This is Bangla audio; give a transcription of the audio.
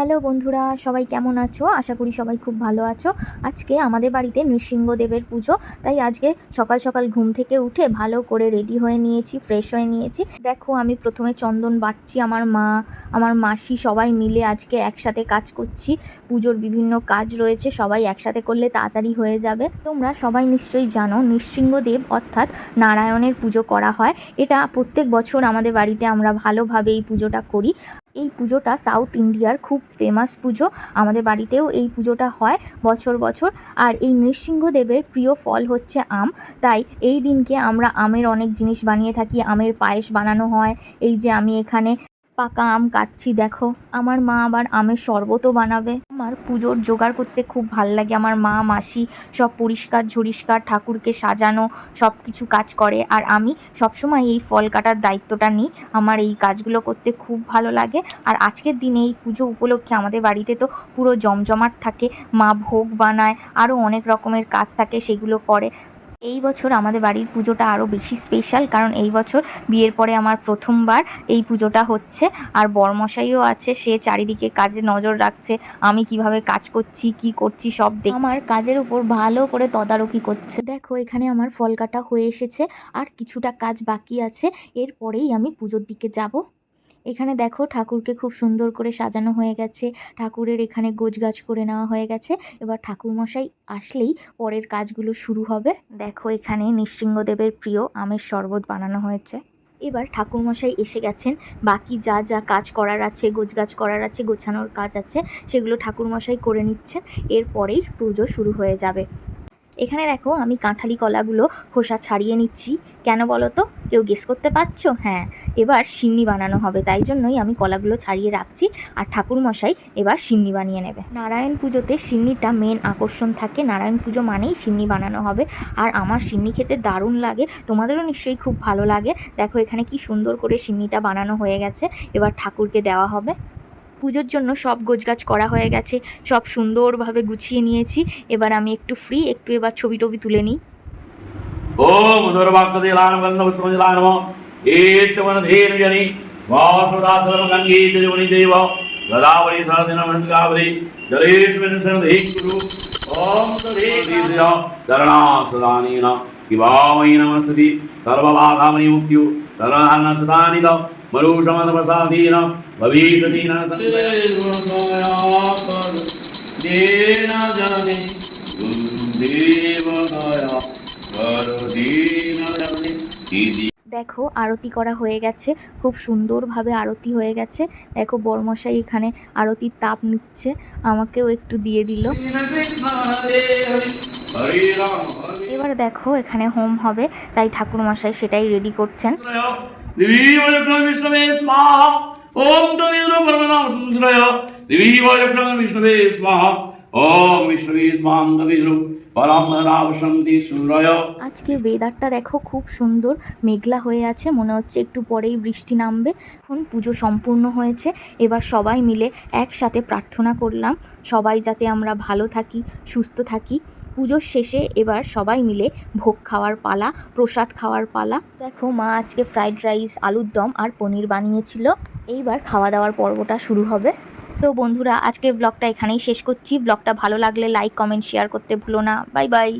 হ্যালো বন্ধুরা, সবাই কেমন আছো? আশা করি সবাই খুব ভালো আছো। আজকে আমাদের বাড়িতে নৃসিংহদেবের পুজো, তাই আজকে সকাল সকাল ঘুম থেকে উঠে ভালো করে রেডি হয়ে নিয়েছি ফ্রেশ হয়ে নিয়েছি। দেখো, আমি প্রথমে চন্দন বাটছি আমার মা, আমার মাসি সবাই মিলে আজকে একসাথে কাজ করছি। পুজোর বিভিন্ন কাজ রয়েছে, সবাই একসাথে করলে তাড়াতাড়ি হয়ে যাবে। তোমরা সবাই নিশ্চয়ই জানো, নৃসিংহদেব অর্থাৎ নারায়ণের পুজো করা হয়। এটা প্রত্যেক বছর আমাদের বাড়িতে আমরা ভালোভাবে এই পুজোটা করি। এই পুজোটা সাউথ ইন্ডিয়ার খুব ফেমাস পুজো। আমাদের বাড়িতেও এই পুজোটা হয় বছর বছর। আর এই নৃসিংহদেবের প্রিয় ফল হচ্ছে আম। তাই এই দিনকে আমরা আমের অনেক জিনিস বানিয়ে থাকি। আমের পায়েস বানানো হয়। এই যে আমি এখানে পাকা আম কাটছি, দেখো। আমার মা আবার আমের শরবতও বানাবে। আমার পুজোর জোগাড় করতে খুব ভালো লাগে। আমার মা, মাসি সব পরিষ্কার ঝরিষ্কার, ঠাকুরকে সাজানো, সব কিছু কাজ করে। আর আমি সবসময় এই ফল কাটার দায়িত্বটা নিই। আমার এই কাজগুলো করতে খুব ভালো লাগে। আর আজকের দিনে এই পুজো উপলক্ষে আমাদের বাড়িতে তো পুরো জমজমাট থাকে। মা ভোগ বানায়, আরও অনেক রকমের কাজ থাকে, সেগুলো করে। এই বছর আমাদের বাড়ির পুজোটা আরও বেশি স্পেশাল কারণ এই বছর বিয়ের পরে আমার প্রথমবার এই পুজোটা হচ্ছে। আর বরমশাইও আছে, সে চারিদিকে কাজে নজর রাখছে, আমি কীভাবে কাজ করছি, কি করছি, সব দেখ আমার কাজের উপর ভালো করে তদারকি করছে। দেখো, এখানে আমার ফল কাটা হয়ে এসেছে, আর কিছুটা কাজ বাকি আছে, এরপরেই আমি পুজোর দিকে যাব। এখানে দেখো ঠাকুরকে খুব সুন্দর করে সাজানো হয়ে গেছে। ঠাকুরের এখানে গোছগাছ করে নেওয়া হয়ে গেছে। এবার ঠাকুরমশাই আসলেই পরের কাজগুলো শুরু হবে। দেখো এখানে নৃসিংহদেবের প্রিয় আমের শরবত বানানো হয়েছে। এবার ঠাকুরমশাই এসে গেছেন। বাকি যা যা কাজ করার আছে, গোছগাছ করার আছে, গোছানোর কাজ আছে, সেগুলো ঠাকুরমশাই করে নিচ্ছেন। এরপরেই পুজো শুরু হয়ে যাবে। এখানে দেখো আমি কাঁঠালি কলাগুলো খোসা ছাড়িয়ে নিচ্ছি। কেন বলো তো? কেউ গেস করতে পারছ? হ্যাঁ এবার সিন্নি বানানো হবে। তাই জন্যই আমি কলাগুলো ছাড়িয়ে রাখছি আর ঠাকুরমশাই এবার সিন্নি বানিয়ে নেবে। নারায়ণ পুজোতে সিন্নিটা মেন আকর্ষণ থাকে। নারায়ণ পুজো মানেই সিন্নি বানানো হবে। আর আমার সিন্নি খেতে দারুণ লাগে। তোমাদেরও নিশ্চয়ই খুব ভালো লাগে। দেখো এখানে কি সুন্দর করে সিন্নিটা বানানো হয়ে গেছে। এবার ঠাকুরকে দেওয়া হবে। পুজোর জন্য সব গোছগাছ করা হয়ে গেছে। সব সুন্দরভাবে গুছিয়ে নিয়েছি। এবার আমি একটু ফ্রি একটু এবার ছবি টবি তুলে নিই। ओम उदरवाक्तलानगन्धपुष्पमजलानम एतवनधेनुजनि वासुदातरम गङ्गीतजमुनि देव गदावरी सहदिनमनकावरी जलेश्वरिन् सनधे कुरु ओम तदेव चरणासदानेन किवामयि नमस्तति सर्वबाधामनि मुक्त्यु सर्वहनसदानिल मरुषमदवसादीन भविष्यतीन सन्देव देव দেখো, আরতি করা হয়ে গেছে। খুব সুন্দরভাবে আরতি হয়ে গেছে। দেখো, বর্মশাই এখানে আরতির তাপ নিচ্ছে। আমাকেও একটু দিয়ে দিল। এবার দেখো, এখানে হোম হবে। তাই ঠাকুরমশাই সেটাই রেডি করছেন। ওম আজকে ওয়েদারটা দেখো খুব সুন্দর, মেঘলা হয়ে আছে, মনে হচ্ছে একটু পরেই বৃষ্টি নামবে। এখন পুজো সম্পূর্ণ হয়েছে, এবার সবাই মিলে একসাথে প্রার্থনা করলাম, সবাই যাতে আমরা ভালো থাকি, সুস্থ থাকি। পুজোর শেষে এবার সবাই মিলে ভোগ খাওয়ার পালা, প্রসাদ খাওয়ার পালা। দেখো মা আজকে ফ্রাইড রাইস আলুর দম আর পনির বানিয়েছিল। এইবার খাওয়া দাওয়ার পর্বটা শুরু হবে। তো বন্ধুরা, আজকের ব্লগটা এখানেই শেষ করছি। ব্লগটা ভালো লাগলে লাইক কমেন্ট শেয়ার করতে ভুলো না। Bye bye